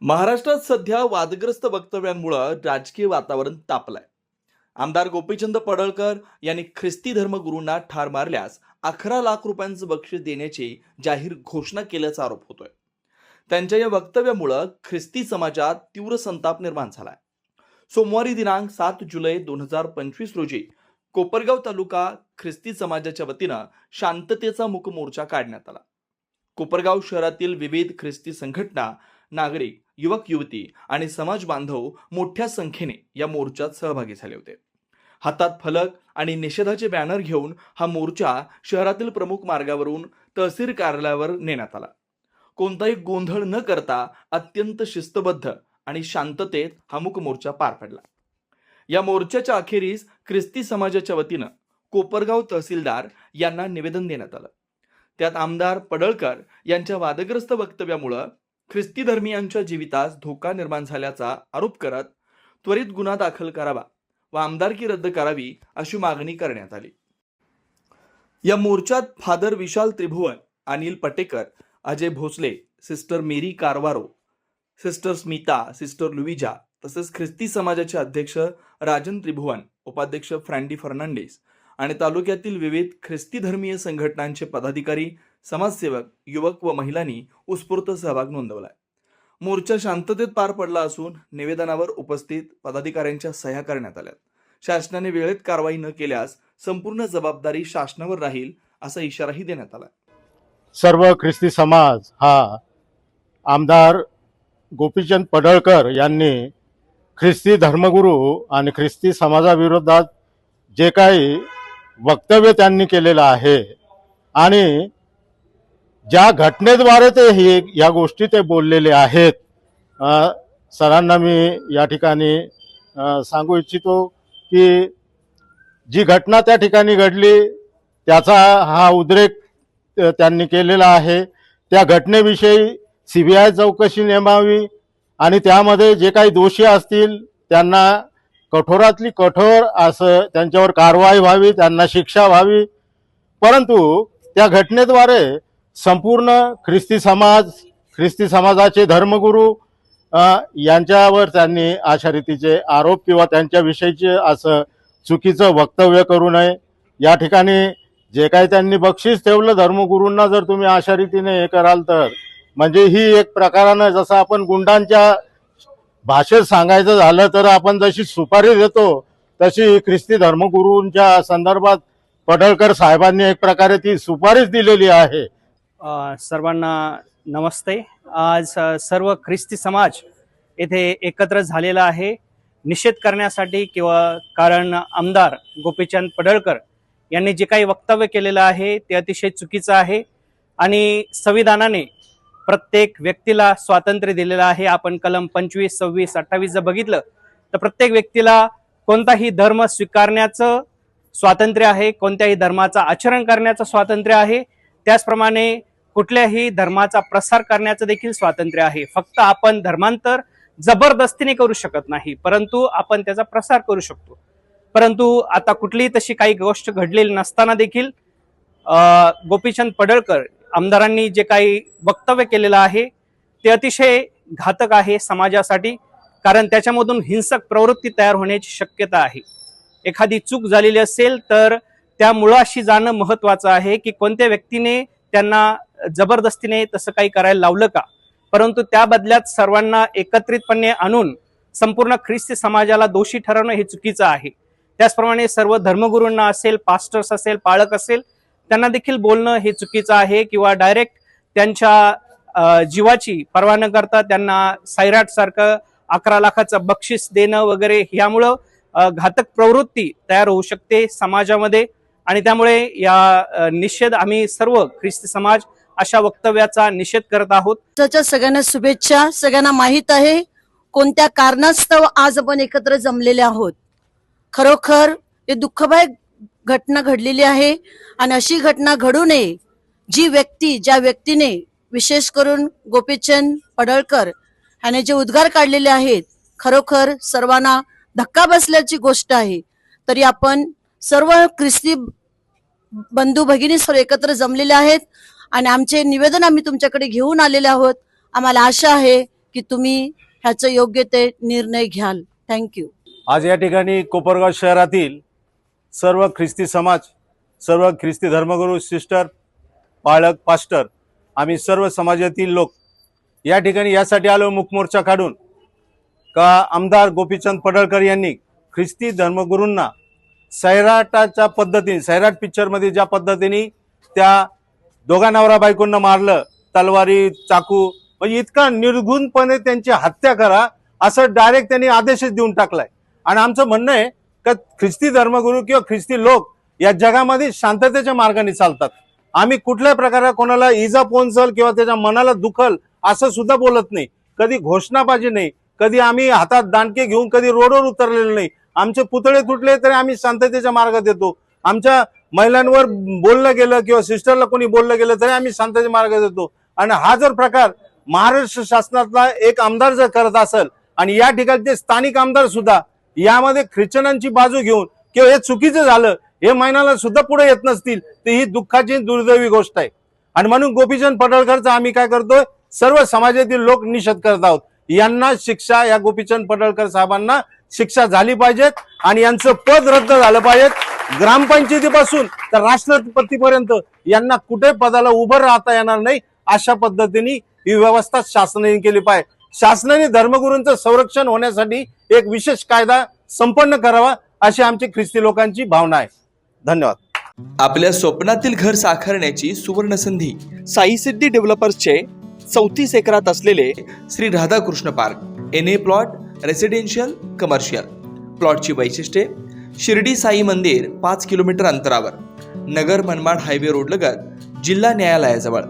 महाराष्ट्रात सध्या वादग्रस्त वक्तव्यांमुळं राजकीय वातावरण तापलंय. आमदार गोपीचंद पडळकर यांनी ख्रिस्ती धर्मगुरूंना ठार मारल्यास अकरा लाख रुपयांचं बक्षीस देण्याची जाहीर घोषणा केल्याचा आरोप होतोय. त्यांच्या या वक्तव्यामुळं ख्रिस्ती समाजात तीव्र संताप निर्माण झालाय. सोमवारी दिनांक सात जुलै दोन हजार पंचवीस रोजी कोपरगाव तालुका ख्रिस्ती समाजाच्या वतीनं शांततेचा मुक मोर्चा काढण्यात आला. कोपरगाव शहरातील विविध ख्रिस्ती संघटना नागरिक युवक युवती आणि समाज बांधव मोठ्या संख्येने या मोर्चात सहभागी झाले होते. हातात फलक आणि निषेधाचे बॅनर घेऊन हा मोर्चा शहरातील प्रमुख मार्गावरून तहसील कार्यालयावर नेण्यात आला. कोणताही गोंधळ न करता अत्यंत शिस्तबद्ध आणि शांततेत हा मूक मोर्चा पार पडला. या मोर्चाच्या अखेरीस ख्रिस्ती समाजाच्या वतीनं कोपरगाव तहसीलदार यांना निवेदन देण्यात आलं. त्यात आमदार पडळकर यांच्या वादग्रस्त वक्तव्यामुळं ख्रिस्ती धर्मियांच्या जीवितास धोका निर्माण झाल्याचा आरोप करत त्वरित गुन्हा दाखल करावा व आमदारकी रद्द करावी अशी मागणी करण्यात आली. या मोर्चात father Vishal Tribhuvan Anil Patekar Ajay Bhosale sister Mary Carvalho sister Smita sister Louisa तसेच ख्रिस्ती समाजाचे अध्यक्ष राजन त्रिभुवन उपाध्यक्ष फ्रँडी फर्नांडिस आणि तालुक्यातील विविध ख्रिस्ती धर्मीय संघटनांचे पदाधिकारी समाजसेवक युवक व महिलांनी उत्स्फूर्त सहभाग नोंदवलाय. मोर्चा शांततेत पार पडला असून निवेदनावर उपस्थित पदाधिकाऱ्यांच्या सह्या करण्यात आल्या शासनाने वेळेत कारवाई न केल्यास संपूर्ण जबाबदारी शासनावर राहील असा इशाराही देण्यात आला सर्व ख्रिस्ती समाज हा आमदार गोपीचंद पडळकर यांनी ख्रिस्ती धर्मगुरू आणि ख्रिस्ती समाजाविरोधात जे काही वक्तव्य त्यांनी केलेलं आहे. आणि ज्या घटनेद्वारे ते हे या गोष्टी ते बोललेले आहेत सरांना मी या ठिकाणी सांगू इच्छितो की जी घटना त्या ठिकाणी घडली त्याचा हा उद्रेक त्यांनी केलेला आहे. त्या घटनेविषयी सी बी आय चौकशी नेमावी आणि त्यामध्ये जे काही दोषी असतील त्यांना कठोरातली कठोर असं त्यांच्यावर कारवाई व्हावी त्यांना शिक्षा व्हावी. परंतु त्या घटनेद्वारे संपूर्ण ख्रिस्ती समाज ख्रिस्ती समाजाचे धर्मगुरू यांच्यावर त्यांनी अशा रीतीचे आरोप किंवा त्यांच्याविषयीचे असं चुकीचं वक्तव्य करू नये. या ठिकाणी जे काही त्यांनी बक्षीस ठेवलं धर्मगुरूंना जर तुम्ही अशा रीतीने हे कराल तर. म्हणजे ही एक प्रकारानं जसं आपण गुंडांच्या भाषेत सांगायचं झालं तर आपण जशी सुपारी देतो तशी ख्रिस्ती धर्मगुरूंच्या संदर्भात पडळकर साहेबांनी एक प्रकारे ती सुपारीच दिलेली आहे. सर्वांना नमस्ते. आज सर्व ख्रिस्ती समाज येथे एकत्र झालेला आहे. निषेध करण्यासाठी किंवा कारण आमदार गोपीचंद पडळकर यांनी जे काही वक्तव्य केलेलं आहे ते अतिशय चुकीचं आहे. आणि संविधानाने प्रत्येक व्यक्तीला स्वातंत्र्य दिलेलं आहे. आपण कलम पंचवीस सव्वीस अठ्ठावीस जर बघितलं तर प्रत्येक व्यक्तीला कोणताही धर्म स्वीकारण्याचं स्वातंत्र्य आहे कोणत्याही धर्माचं आचरण करण्याचं स्वातंत्र्य आहे. त्याचप्रमाणे कुठल्याही धर्माचा प्रसार करण्याचं देखील स्वातंत्र्य आहे. फक्त आपण धर्मांतर जबरदस्तीने करू शकत नाही परंतु आपण त्याचा प्रसार करू शकतो. परंतु आता कुठलीही तशी काही गोष्ट घडलेली नसताना देखील गोपीचंद पडळकर आमदारांनी जे काही वक्तव्य केलेलं आहे ते अतिशय घातक आहे समाजासाठी कारण त्याच्यामधून हिंसक प्रवृत्ती तयार होण्याची शक्यता आहे. एखादी चूक झालेली असेल तर त्या मुळाशी जाणं महत्त्वाचं आहे की कोणत्या व्यक्तीने त्यांना जबरदस्तीने तसं काही करायला लावलं का? परंतु त्या बदल्यात सर्वांना एकत्रितपणे आणून संपूर्ण ख्रिस्ती समाजाला दोषी ठरवणं हे चुकीचं आहे. त्याचप्रमाणे सर्व धर्मगुरूंना असेल पास्टर्स असेल पाळक असेल त्यांना देखील बोलणं हे चुकीचं आहे किंवा डायरेक्ट त्यांच्या जीवाची पर्वा न करता त्यांना सायराट सारखं अकरा लाखाचं बक्षीस देणं वगैरे यामुळं घातक प्रवृत्ती तयार होऊ शकते समाजामध्ये. आणि त्यामुळे या निषेध आम्ही सर्व ख्रिस्ती समाज अशा वक्तव्याचा निषेध करत आहोत. त्याच्या सगळ्यांना शुभेच्छा. सगळ्यांना माहीत आहे कोणत्या कारणास्तव आज आपण एकत्र जमलेले आहोत. खरोखर हे दुःखदायक घटना घडलेली आहे आणि अशी घटना घडू नये जी व्यक्ती ज्या व्यक्तीने विशेष करून गोपीचंद पडळकर ह्याने जे उद्गार काढलेले आहेत खरोखर सर्वांना धक्का बसल्याची गोष्ट आहे. तरी आपण सर्व ख्रिस्ती बंधू भगिनी सर्व एकत्र जमलेले आहेत आणि आमचे निवेदन आम्ही तुमच्याकडे घेऊन आलेले आहोत. आम्हाला आशा आहे की तुम्ही ह्याचं योग्य ते निर्णय घ्याल. थँक्यू आज या ठिकाणी कोपरगाव शहरातील सर्व ख्रिस्ती समाज सर्व ख्रिस्ती धर्मगुरू सिस्टर पाळक पास्टर आम्ही सर्व समाजातील लोक या ठिकाणी यासाठी आलो मुखमोर्चा काढून. का आमदार गोपीचंद पडळकर यांनी ख्रिस्ती धर्मगुरूंना सैराटाच्या पद्धतीने सैराट पिक्चरमध्ये ज्या पद्धतीने त्या दोघा नवरा बायकोंना मारलं तलवारी चाकू म्हणजे इतका निर्घुणपणे त्यांची हत्या करा असं डायरेक्ट त्यांनी आदेशच देऊन टाकलाय. आणि आमचं म्हणणं आहे का ख्रिस्ती धर्मगुरू किंवा ख्रिस्ती लोक या जगामध्ये शांततेच्या मार्गाने चालतात. आम्ही कुठल्याही प्रकारे कोणाला इजा पोहोचल किंवा त्याच्या मनाला दुखल असं सुद्धा बोलत नाही. कधी घोषणाबाजी नाही कधी आम्ही हातात दांडके घेऊन कधी रोडवर उतरलेले नाही. आमचे पुतळे तुटले तरी आम्ही शांततेच्या मार्गात येतो. आमच्या महिलांवर बोललं गेलं किंवा सिस्टरला कोणी बोललं गेलं तरी आम्ही शांततेच्या मार्गात येतो. आणि हा जर प्रकार महाराष्ट्र शासनातला एक आमदार जर करत असेल आणि या ठिकाणचे स्थानिक आमदार सुद्धा यामध्ये ख्रिश्चनांची बाजू घेऊन किंवा हे चुकीचं झालं हे महिन्याला सुद्धा पुढे येत नसतील तर ही दुःखाची दुर्दैवी गोष्ट आहे. आणि म्हणून गोपीचंद पडळकरचा आम्ही काय करतोय? सर्व समाजातील लोक निषेध करत आहोत. यांना शिक्षा या गोपीचंद पडळकर साहेबांना शिक्षा झाली पाहिजेत आणि यांचं पद रद्द झालं पाहिजेत. ग्रामपंचायतीपासून तर राष्ट्रपतीपर्यंत यांना कुठे पदाला उभं राहता येणार नाही अशा पद्धतीने ही व्यवस्था शासनाने केली पाहिजे. शासनाने धर्मगुरूंचं संरक्षण होण्यासाठी एक विशेष कायदा संपन्न करावा अशी आमची ख्रिस्ती लोकांची भावना आहे. धन्यवाद. आपल्या स्वप्नातील घर साकारण्याची सुवर्ण संधी साई सिद्धी डेव्हलपर्सचे चौतीस एकरात असलेले Shri Radhakrishna park N A plot residential commercial प्लॉटची वैशिष्ट्ये शिर्डी साई मंदिर पाच किलोमीटर अंतरावर नगर मनमाड हायवे रोड लगत जिल्हा न्यायालयाजवळ.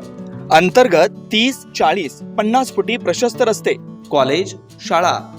अंतर्गत तीस चाळीस पन्नास फुटी प्रशस्त रस्ते कॉलेज शाळा